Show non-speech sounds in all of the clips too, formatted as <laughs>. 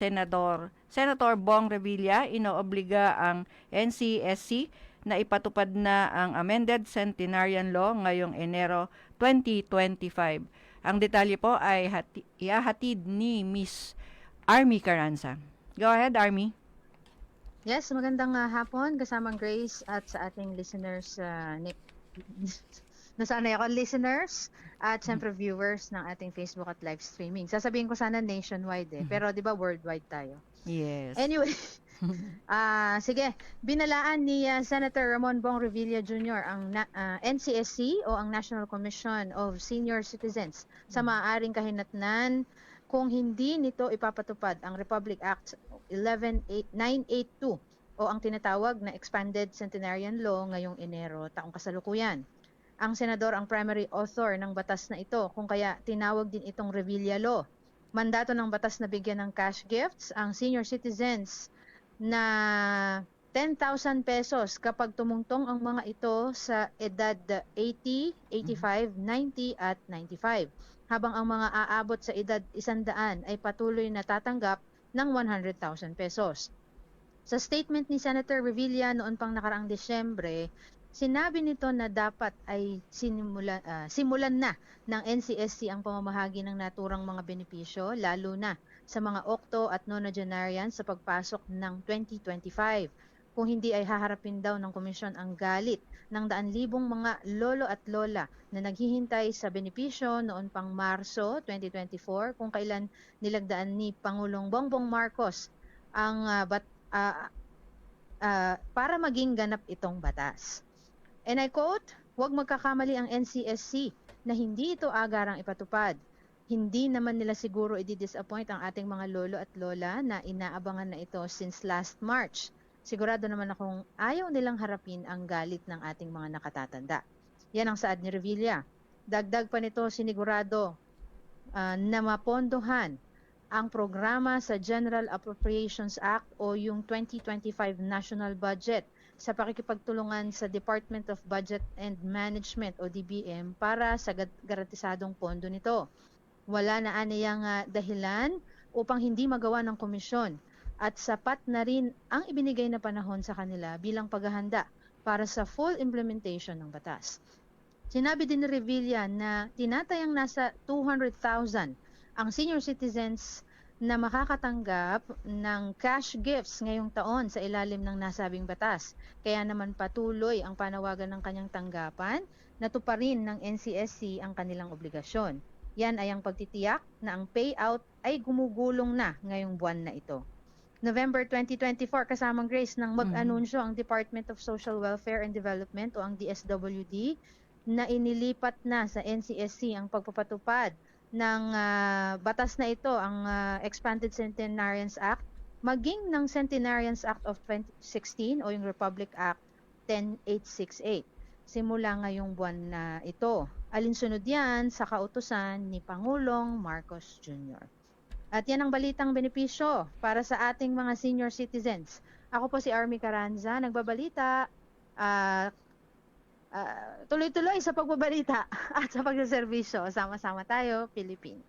Senador Senator Bong Revilla inoobliga ang NCSC na ipatupad na ang amended centenarian law ngayong Enero 2025. Ang detalye po ay hati, ihahatid ni Miss Army Caranza. Go ahead, Army. Yes, magandang ah, hapon kasamang Grace at sa ating listeners uh, <laughs> Nasanay ako listeners at syempre viewers ng ating Facebook at live streaming. Sasabihin ko sana nationwide eh, pero 'di ba worldwide tayo. Yes. Anyway, <laughs> <laughs> ah sige, binalaan ni ah, Senator Ramon Bong Revilla Jr. ang na- ah, NCSC o ang National Commission of Senior Citizens sa maaaring kahinatnan kung hindi nito ipapatupad ang Republic Act 11982 o ang tinatawag na Expanded Centenarian Law ngayong Enero taong kasalukuyan. Ang senador ang primary author ng batas na ito kung kaya tinawag din itong Revilla Law. Mandato ng batas na bigyan ng cash gifts ang senior citizens na 10,000 pesos kapag tumungtong ang mga ito sa edad 80, 85, 90 at 95. Habang ang mga aabot sa edad 100 ay patuloy na tatanggap ng 100,000 pesos. Sa statement ni Senator Revilla noon pang nakaraang Desyembre, sinabi nito na dapat ay sinimula, ah, simulan na ng NCSC ang pamamahagi ng naturang mga benepisyo, lalo na sa mga okto at nonagenarians sa pagpasok ng 2025. Kung hindi ay haharapin daw ng komisyon ang galit ng daan libong mga lolo at lola na naghihintay sa benepisyo noon pang Marso 2024 kung kailan nilagdaan ni Pangulong Bongbong Marcos ang ah, bat, ah, ah, para maging ganap itong batas. And I quote, huwag magkakamali ang NCSC na hindi ito agarang ipatupad. Hindi naman nila siguro i-disappoint ang ating mga lolo at lola na inaabangan na ito since last March. Sigurado naman akong ayaw nilang harapin ang galit ng ating mga nakatatanda. Yan ang saad ni Revilla. Dagdag pa nito sinigurado ah, na mapondohan ang programa sa General Appropriations Act o yung 2025 National Budget sa pakikipagtulungan sa Department of Budget and Management o DBM para sa garantisadong pondo nito. Wala na aniyang ah, dahilan upang hindi magawa ng komisyon at sapat na rin ang ibinigay na panahon sa kanila bilang paghahanda para sa full implementation ng batas. Sinabi din ni Revilla na tinatayang nasa 200,000 ang senior citizens na makakatanggap ng cash gifts ngayong taon sa ilalim ng nasabing batas. Kaya naman patuloy ang panawagan ng kanyang tanggapan na tuparin ng NCSC ang kanilang obligasyon. Yan ay ang pagtitiyak na ang payout ay gumugulong na ngayong buwan na ito. November 2024 kasamang Grace nang mag-anunsyo ang Department of Social Welfare and Development o ang DSWD na inilipat na sa NCSC ang pagpapatupad ng ah, batas na ito, ang ah, Expanded Centenarians Act, maging ng Centenarians Act of 2016 o yung Republic Act 10868 simula ngayong buwan na ito. Alinsunod yan sa kautusan ni Pangulong Marcos Jr. At yan ang balitang benepisyo para sa ating mga senior citizens. Ako po si Army Caranza, nagbabalita ah, ah, tuloy-tuloy sa pagbabalita <laughs> at sa pagsaservisyo. Sama-sama tayo, Philippine.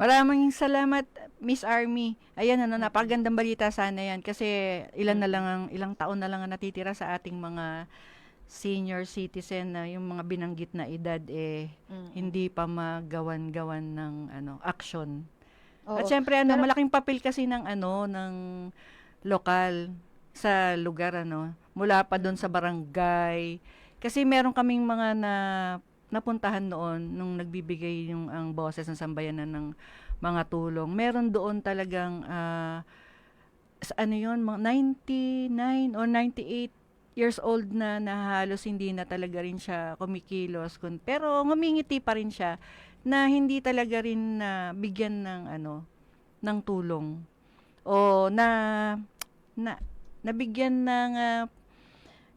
Maraming salamat, Miss Army. Ayan, ano, napakagandang balita sana yan kasi ilan na lang ang, ilang taon na lang ang natitira sa ating mga senior citizen na yung mga binanggit na edad eh Mm-mm. hindi pa magawan-gawan ng ano action. Oo. At syempre ano, Pero- malaking papel kasi ng ano ng lokal sa lugar ano, mula pa doon sa barangay. Kasi meron kaming mga na napuntahan noon nung nagbibigay yung ang boses ng sambayanan ng mga tulong. Meron doon talagang sa ano yun, mga 99 or 98 years old na na halos hindi na talaga rin siya kumikilos. Kun, pero ngumingiti pa rin siya na hindi talaga rin na bigyan ng ano ng tulong o na na nabigyan ng ah,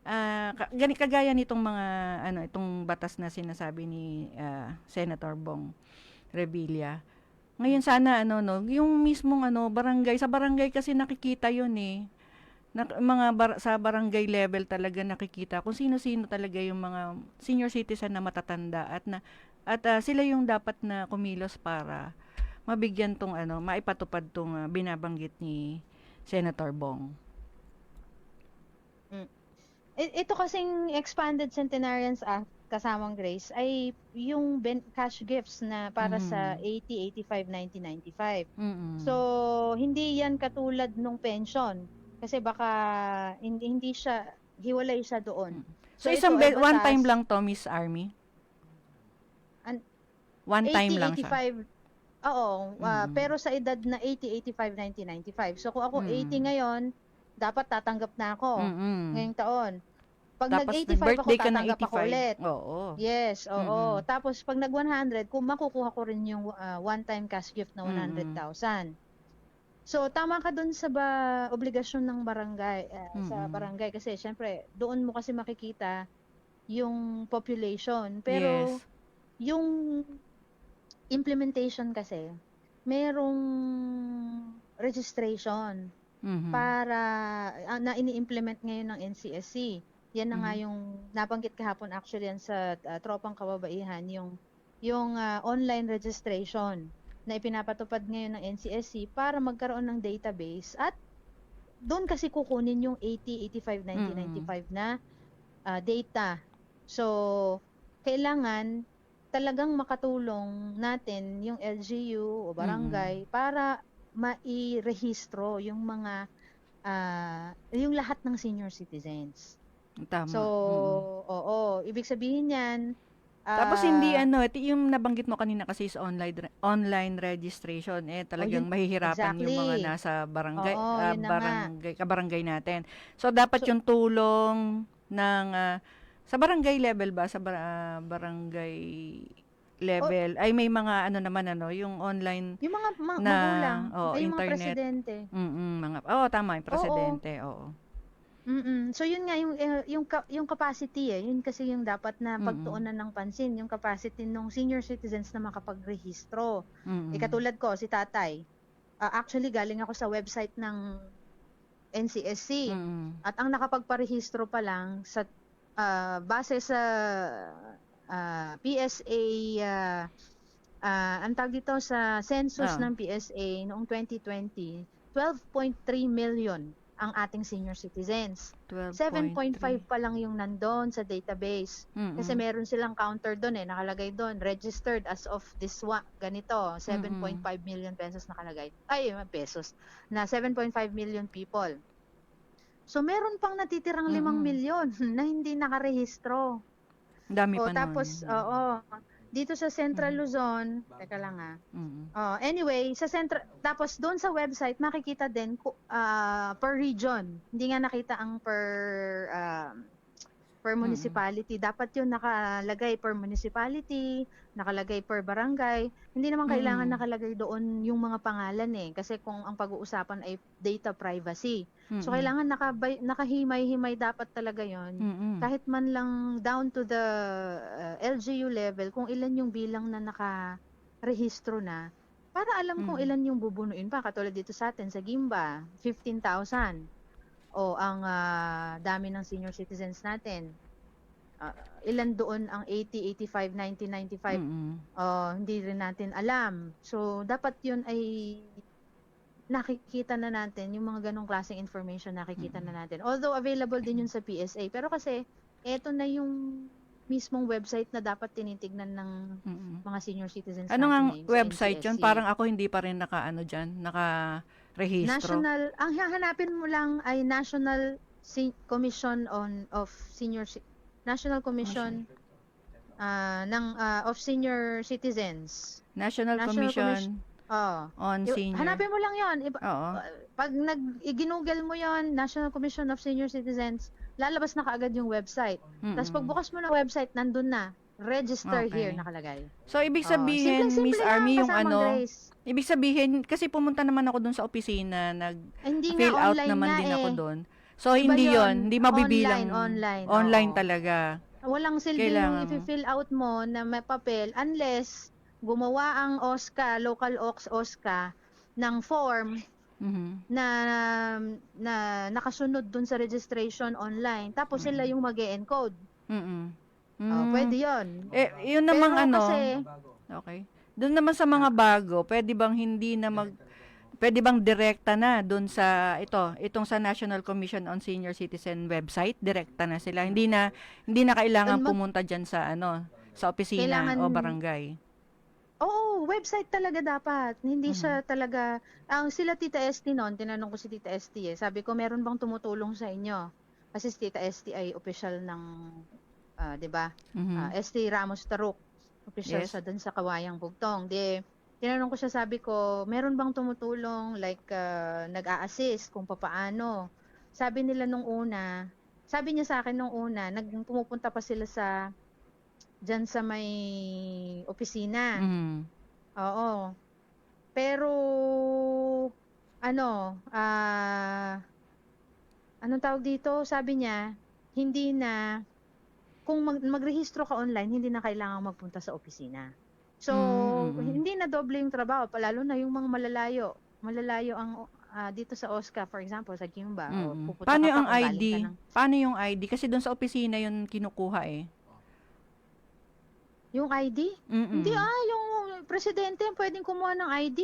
ka- gani kagaya nitong mga ano itong batas na sinasabi ni ah, Senator Bong Revilla. Ngayon sana ano no, yung mismong ano barangay sa barangay kasi nakikita 'yun eh. Na, mga bar- sa barangay level talaga nakikita kung sino-sino talaga yung mga senior citizen na matatanda at na at ah, sila yung dapat na kumilos para mabigyan tong ano, maipatupad tong ah, binabanggit ni Senator Bong. I- ito kasing Expanded Centenarians Act kasamang Grace ay yung ben- cash gifts na para sa 80, 85, 90, 95. Mm-mm. So, hindi yan katulad nung pension. Kasi baka hindi, hindi siya, hiwalay siya doon. so, ito isang be- one time lang to, Miss Army? An- one 80, time lang siya. 85, oo. Mm. pero sa edad na 80, 85, 90, 95. So, kung ako Mm. 80 ngayon, dapat tatanggap na ako Mm-mm. ngayong taon. Pag Tapos nag-85 ako, birthday ka ng tatanggap ako 85. ulit. Oo. Yes, oo. Mm-mm. Tapos pag nag 100, kung makukuha ko rin yung ah, one-time cash gift na Mm-mm. 100,000. So tama ka dun sa ba obligasyon ng barangay ah, sa Mm-mm. barangay kasi syempre doon mo kasi makikita yung population. Pero yes. yung implementation kasi merong registration Mhm. para ah, na ini-implement ngayon ng NCSC. Yan na nga Mhm. yung nabanggit kahapon actually yan sa ah, tropang kababaihan yung yung ah, online registration na ipinapatupad ngayon ng NCSC para magkaroon ng database at doon kasi kukunin yung 80, 85, 90, Mm-mm. 95 na ah, data. So, kailangan talagang makatulong natin yung LGU o barangay para mairehistro yung mga ah, yung lahat ng senior citizens. Tama. So, Mm. oo, ibig sabihin niyan Tapos ah, hindi ano, ito yung nabanggit mo kanina kasi sa online re- online registration eh talagang yun, mahihirapan yung mga exactly. nasa barangay Oo, ah, nga. barangay kabarangay natin. So dapat So- yung tulong ng ah, sa barangay level ba sa bar- ah, barangay level ay may mga ano naman ano yung online yung mga ma- na- magulang, oo, ay, yung mga internet. presidente. mm mga oh tama yung presidente oo. Mm-mm. So yun nga yung eh, yung ka- yung capacity eh, yun kasi yung dapat na Mm-mm. pagtuunan ng pansin, yung capacity ng senior citizens na makapagrehistro. Mm-mm. Eh, katulad ko, si tatay, ah, actually galing ako sa website ng NCSC. Mm-mm. At ang nakapagparehistro pa lang sa ah, base sa ah, PSA ah, ah, ang tawag dito sa census Ah. ng PSA noong 2020, 12.3 million ang ating senior citizens. 7.5 pa lang yung nandun sa database. Mm-mm. Kasi meron silang counter doon eh, nakalagay doon, registered as of this one, ganito, 7.5 million pesos nakalagay. Ay, pesos. Na 7.5 million people. So meron pang natitirang 5 Mm-mm. milyon <laughs> na hindi nakarehistro. Dami O pa tapos, nun. oo, dito sa Central Mm. Luzon, teka lang ah. Mm-mm. Oh, anyway, sa central tapos doon sa website makikita din ah, per region. Hindi nga nakita ang per um, per municipality. Dapat 'yun nakalagay per municipality, nakalagay per barangay. Hindi naman kailangan Mm. nakalagay doon yung mga pangalan eh kasi kung ang pag-uusapan ay data privacy. So Mm-mm. kailangan nakabay, nakahimay-himay dapat talaga 'yon Mm-mm. kahit man lang down to the uh, LGU level kung ilan yung bilang na nakarehistro na para alam kung Mm. ilan yung bubunuin pa katulad dito sa atin sa Gimba 15,000 o ang ah, dami ng senior citizens natin Ah, ilan doon ang 80, 85, 90, 95 Mm-mm. Oh, hindi rin natin alam. So, dapat yun ay nakikita na natin, yung mga ganong klaseng information nakikita na natin. Although, available din yun sa PSA. Pero kasi, eto na yung mismong website na dapat tinitignan ng Mm-mm. mga senior citizens Ano nga eh, website yun? Parang ako hindi pa rin naka-ano dyan, naka-rehistro. National, ang hahanapin mo lang ay National Si- Commission on of Senior Ci- National Commission ah, ng ah, of Senior Citizens. National, National Commission Oh. on Senior. Hanapin mo lang 'yon. Iba, Oo. pag nag i-ginugel mo 'yon, National Commission of Senior Citizens, lalabas na kaagad yung website. Mm-mm. Tapos pagbukas mo ng website, nandun na. Register Okay. here nakalagay. So, ibig Oh, sabihin, simpleng-simple Miss Army, yung ano, Grace. ibig sabihin, kasi pumunta naman ako dun sa opisina, nag-fill Hindi nga out naman din eh. ako dun. So, Iba hindi yun. yon hindi mabibilang. Online, online. Online Oo. talaga. Walang silbi Kailangan yung i-fill out mo na may papel unless gumawa ang OSCA, local OX OSCA ng form Mhm. na na nakasunod dun sa registration online. Tapos sila yung mag encode Mm-mm. Oh, Mm. pwede 'yon. Eh, yun namang Pero ano. kasi Okay. Doon naman sa mga bago, pwede bang hindi na mag pwede bang direkta na doon sa ito, itong sa National Commission on Senior Citizen website, direkta na sila. Hindi na hindi na kailangan Mag- pumunta diyan sa ano, sa opisina Kailangan- o barangay. Oo, website talaga dapat. Hindi Mhm. siya talaga, ang sila Tita ST noon, tinanong ko si Tita ST eh, sabi ko, meron bang tumutulong sa inyo? Kasi si Tita ST ay official ng, ah, di ba, Mhm. Ah, ST Ramos Taruk. Official Yes. siya dun sa Kawayang Bugtong. Di, tinanong ko siya, sabi ko, meron bang tumutulong, like, ah, nag-a-assist kung papaano? Sabi nila nung una, sabi niya sa akin nung una, nag, pumupunta pa sila sa, dyan sa may opisina. Mhm. Oo. Pero, ano, ah, anong tawag dito? Sabi niya, hindi na, kung mag, magrehistro ka online, hindi na kailangan magpunta sa opisina. So, Mm, mm, mm. hindi na doble yung trabaho, lalo na yung mga malalayo. Malalayo ang ah, dito sa OSCA, for example, sa Kimba. o Mhm. pupunta Paano pa yung galing ID? ng- Paano yung ID? Kasi doon sa opisina yun kinukuha eh. yung ID? Mm-mm. Hindi ah, yung presidente pwedeng kumuha ng ID.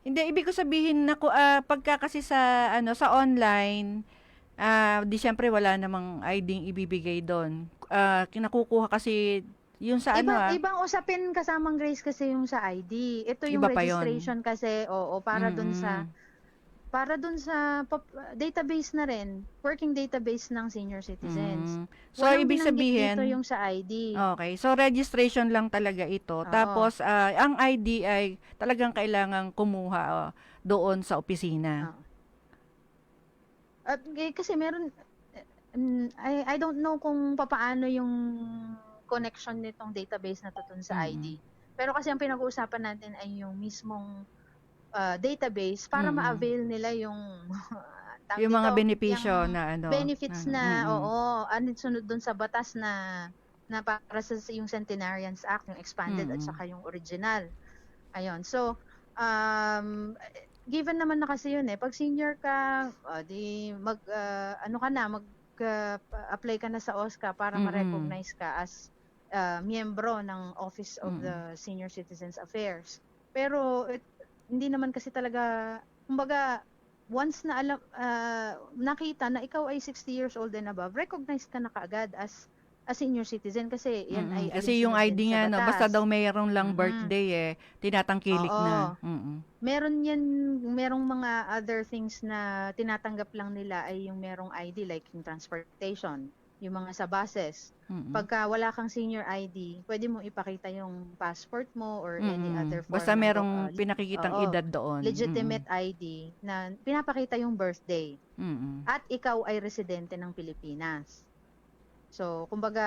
Hindi, ibig ko sabihin na ah, pagka kasi sa ano sa online ah di syempre wala namang ID ibibigay doon. Ah, kinakukuha kasi yung sa ano Iba, ah. ibang usapin kasamang Grace kasi yung sa ID. Ito yung Iba pa yun. registration kasi, oo, para dun sa para dun sa pop- database na rin, working database ng senior citizens. Mm. So Walang ibig sabihin dito yung sa ID. Okay. So registration lang talaga ito. Oo. Tapos ah, ang ID ay talagang kailangang kumuha oh, doon sa opisina. Oo. At eh, kasi meron eh, I I don't know kung papaano yung connection nitong database na to dun sa Mm. ID. Pero kasi ang pinag-uusapan natin ay yung mismong ah, database para Mm. ma-avail nila yung <laughs> yung mga dito, benepisyo yung na ano. benefits na, mm-mm. oo, ano sunod dun sa batas na na para sa yung Centenarians Act, yung expanded at Mm. saka yung original. Ayun. So, um, given naman na kasi yun eh, pag senior ka, ah, di mag, ah, ano ka na, mag ah, apply ka na sa OSCA para Mm-mm. ma-recognize ka as ah, miyembro ng Office of Mm. the Senior Citizens Affairs. Pero it- hindi naman kasi talaga, kumbaga, once na alam, ah, nakita na ikaw ay 60 years old and above, recognized ka na kaagad as a senior citizen kasi yan Mm-mm. ay Kasi yung ID nga, no, basta daw mayroong lang Mm-mm. birthday eh, tinatangkilik Oo. na. Mm-mm. Meron yan, merong mga other things na tinatanggap lang nila ay yung merong ID like yung transportation, yung mga sa buses. Mm-mm. Pagka wala kang senior ID, pwede mo ipakita yung passport mo or any Mm-mm. other form Basta ng, merong uh, pinakikitang oo, edad doon. legitimate ID na pinapakita yung birthday Mm-mm. at ikaw ay residente ng Pilipinas. So, kumbaga,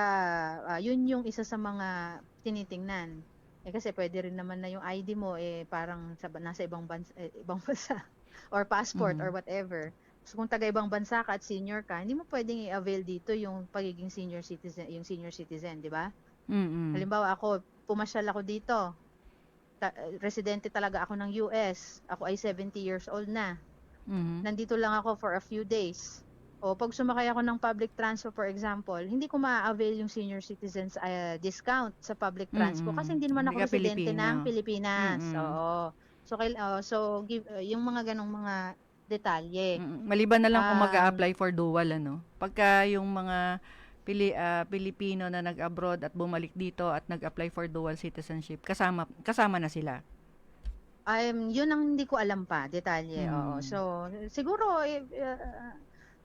ah, yun yung isa sa mga tinitingnan. Eh kasi pwede rin naman na yung ID mo eh parang sa, nasa ibang bansa, eh, <laughs> ibang bansa or passport Mhm. or whatever. So kung taga ibang bansa ka at senior ka, hindi mo pwedeng i-avail dito yung pagiging senior citizen, yung senior citizen, di ba? Mm-mm. Halimbawa ako, pumasyal ako dito. Ta- residente talaga ako ng US. Ako ay 70 years old na Mhm. nandito lang ako for a few days. O pag sumakay ako ng public transport for example, hindi ko ma-avail yung senior citizens uh, discount sa public transport Mm-mm. kasi hindi naman ako residente Pilipino. ng Pilipinas. Mm-mm. Oo. So kail- oh, so give, uh, yung mga ganong mga detalye. Mm, Maliban na lang kung Um, mag-a-apply for dual ano. Pagka yung mga Pili, ah, Pilipino na nag-abroad at bumalik dito at nag-apply for dual citizenship, kasama kasama na sila. Um, yun ang hindi ko alam pa, detalye. Mm. Oo. So siguro uh,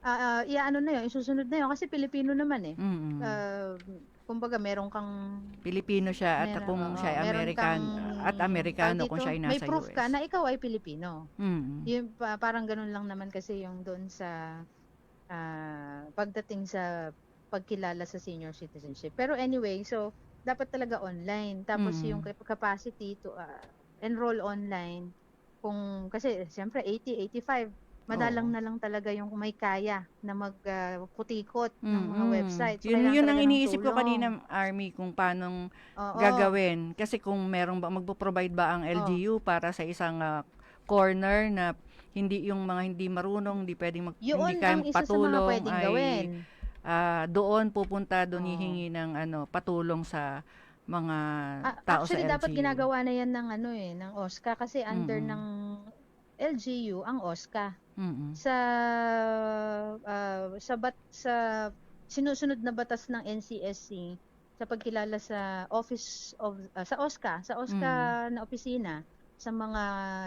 uh, uh, iaano na yun, isusunod na yun kasi Pilipino naman eh. Mm. Uh, kumbaga meron kang Pilipino siya at meron- kung oo, siya ay meron American kang- at Amerikano tawag kung dito, siya ay nasa May proof US. ka na ikaw ay Pilipino. Mm. Yung pa- parang ganun lang naman kasi yung doon sa ah, pagdating sa pagkilala sa senior citizenship. Pero anyway, so dapat talaga online. Tapos Mm. yung cap- capacity to ah, enroll online kung kasi siyempre 80, 85 madalang Oo. na lang talaga yung may kaya na magputikot ng mga Mm-mm. websites. So, Yun, yun ang iniisip ko kanina, Army, kung paano Oo. gagawin. Kasi kung merong ba, magpo-provide ba ang LGU para sa isang ah, corner na hindi yung mga hindi marunong, hindi pwedeng mag, Yun hindi kaya patulong ay gawin. ah, doon pupunta, doon Oo. hihingi ng ano, patulong sa mga Ah, tao actually, sa dapat LGU. ginagawa na yan ng ano eh, ng OSCA kasi under Mm-mm. ng LGU ang OSCA. Mm-mm. Sa ah, sa bat sa sinusunod na batas ng NCSC sa pagkilala sa Office of ah, sa OSCA, sa OSCA na opisina sa mga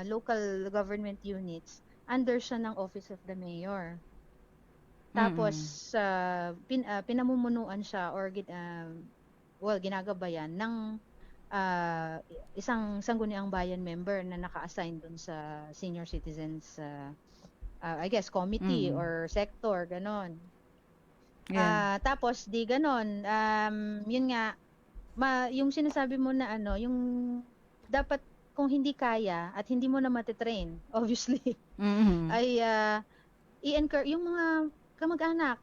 local government units, under siya ng Office of the Mayor. Tapos sa pin, ah, pinamumunuan siya or ah, well ginagabayan ng ah, isang sangguniang bayan member na naka-assign dun sa senior citizens ah, ah, I guess committee Mm. or sector ganon. Yan. Ah, tapos di ganon um, yun nga ma, yung sinasabi mo na ano yung dapat kung hindi kaya at hindi mo na matitrain <laughs> obviously Mm-mm. ay ah, i-encourage yung mga kamag-anak,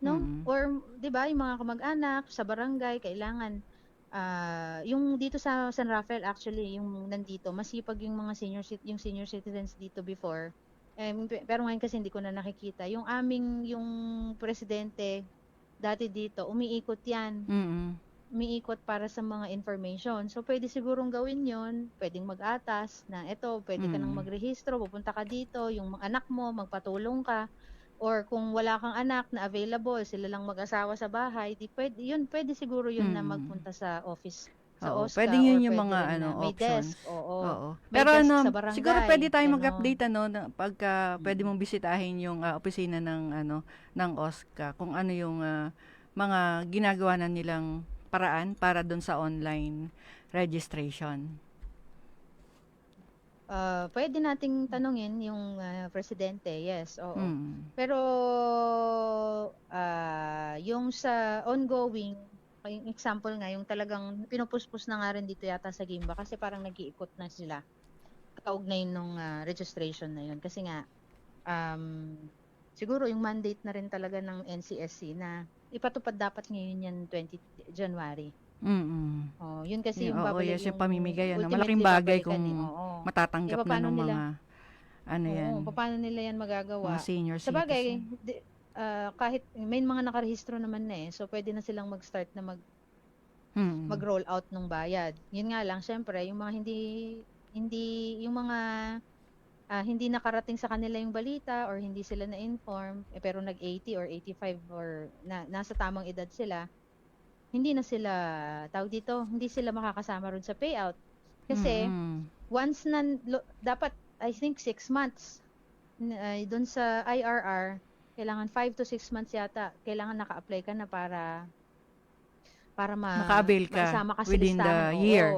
no? Mm. Or 'di ba, yung mga kamag-anak sa barangay kailangan ah, yung dito sa San Rafael actually yung nandito masipag yung mga senior yung senior citizens dito before. Pe- pero ngayon kasi hindi ko na nakikita. Yung aming yung presidente dati dito, umiikot 'yan Mm-mm. umiikot para sa mga information. So, pwede sigurong gawin yon Pwedeng mag-atas na eto, pwede ka nang magrehistro, pupunta ka dito, yung mga anak mo, magpatulong ka. Or kung wala kang anak na available, sila lang mag-asawa sa bahay, di pwede, yun, pwede siguro yun na Mm. magpunta sa office sa Oo, OSCA. pwede yun or yung pwede mga, rin ano, na may options. desk, oo. Oo. May Pero desk ano, sa barangay, siguro pwede tayong ganon. mag-update ano na pagka pwede mong bisitahin yung ah, opisina ng ano ng OSCA kung ano yung ah, mga ginagawa na nilang paraan para doon sa online registration. Ah, pwede nating tanungin yung ah, presidente, yes, oo. Mm. Pero ah yung sa ongoing, yung example nga, yung talagang pinupuspos na nga rin dito yata sa Gimba kasi parang nag-iikot na sila kaugnay nung ah, registration na yun. Kasi nga, um, siguro yung mandate na rin talaga ng NCSC na ipatupad dapat ngayon yan 20 January. Mm. Oh, yun kasi Yeah, yung babalik yes, yung pamimigay, ano, malaking bagay kung eh, oo. Matatanggap Eh, na ng nila? mga ano yan, Oo, paano nila yan magagawa? mga senior Sa bagay, citizen. di- ah, kahit may mga nakarehistro naman na eh. So pwede na silang mag-start na mag Mm. mag-roll out ng bayad. Yun nga lang syempre, yung mga hindi hindi yung mga ah, hindi nakarating sa kanila yung balita or hindi sila na-inform eh, pero nag-80 or 85 or na, nasa tamang edad sila, hindi na sila tawag dito, hindi sila makakasama ron sa payout. Kasi Mm. once na lo- dapat I think 6 months uh, doon sa IRR kailangan 5 to 6 months yata kailangan naka-apply ka na para para ma Maka-avail ka maisama ka sa within the. Oo. year.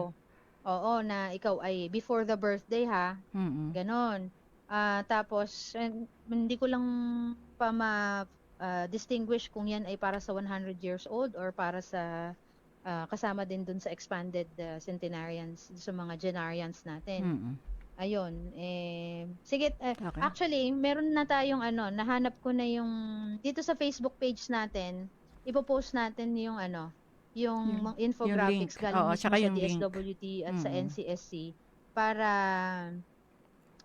Oo, na ikaw ay before the birthday ha. Mm. Ganon. Ah, tapos hindi ko lang pa ma ah, distinguish kung yan ay para sa 100 years old or para sa ah, kasama din dun sa expanded ah, centenarians sa mga genarians natin. Mm. Ayun, eh sige, eh, Okay. actually meron na tayong ano, nahanap ko na yung dito sa Facebook page natin, ipopost natin yung ano, yung, Yung- mga infographics link. galing Oo, mismo tsaka sa yung link. At sa Mm. NCSC para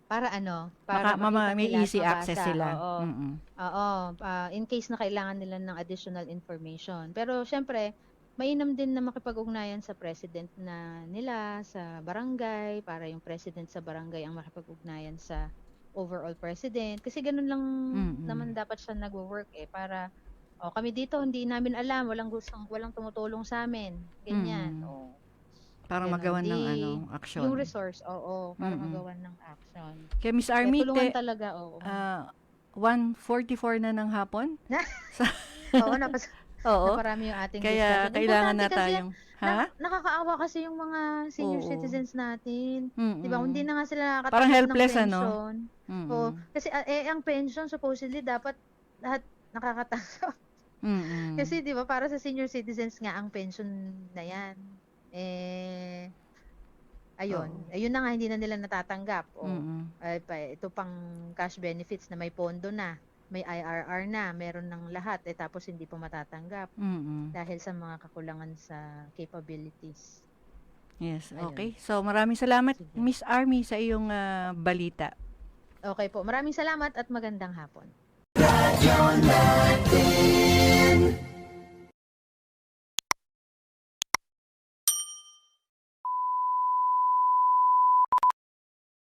para ano, Maka, para mama, makita may nila at easy access mabasa. sila. Oo. Mm-mm. Oo, ah, in case na kailangan nila ng additional information. Pero syempre, mainam din na makipag-ugnayan sa president na nila, sa barangay, para yung president sa barangay ang makipag-ugnayan sa overall president. Kasi ganun lang Mm-mm. naman dapat siya nagwo-work eh para oh, kami dito hindi namin alam, walang gustong walang tumutulong sa amin. Ganyan. Mm. Oh. Para magawan ng ano, action. Yung resource, oo, para Mm-mm. magawan ng action. Kaya Miss Army, tulungan te, talaga, oo. ah, 1.44 na ng hapon? <laughs> oo, napas Oo. naparami yung ating Kaya discussion. kailangan na Importante kasi tayong, ha? Na, nakakaawa kasi yung mga senior Oo. citizens natin. Mm-mm. 'Di ba? Hindi na nga sila nakakatanggap Parang helpless, ng ano? pension. Mm-mm. Oo. kasi ah, eh ang pension supposedly dapat lahat nakakatanggap. Mm-mm. Kasi 'di ba para sa senior citizens nga ang pension na 'yan. Eh ayun, ayun na nga hindi na nila natatanggap. O Mm-mm. ay, pa, ito pang cash benefits na may pondo na, may IRR na, meron ng lahat eh tapos hindi pa matatanggap Mm-mm. dahil sa mga kakulangan sa capabilities. Yes, Ayun. okay. So, maraming salamat. Miss Army, sa iyong ah, balita. Okay po, maraming salamat at magandang hapon. Radyo natin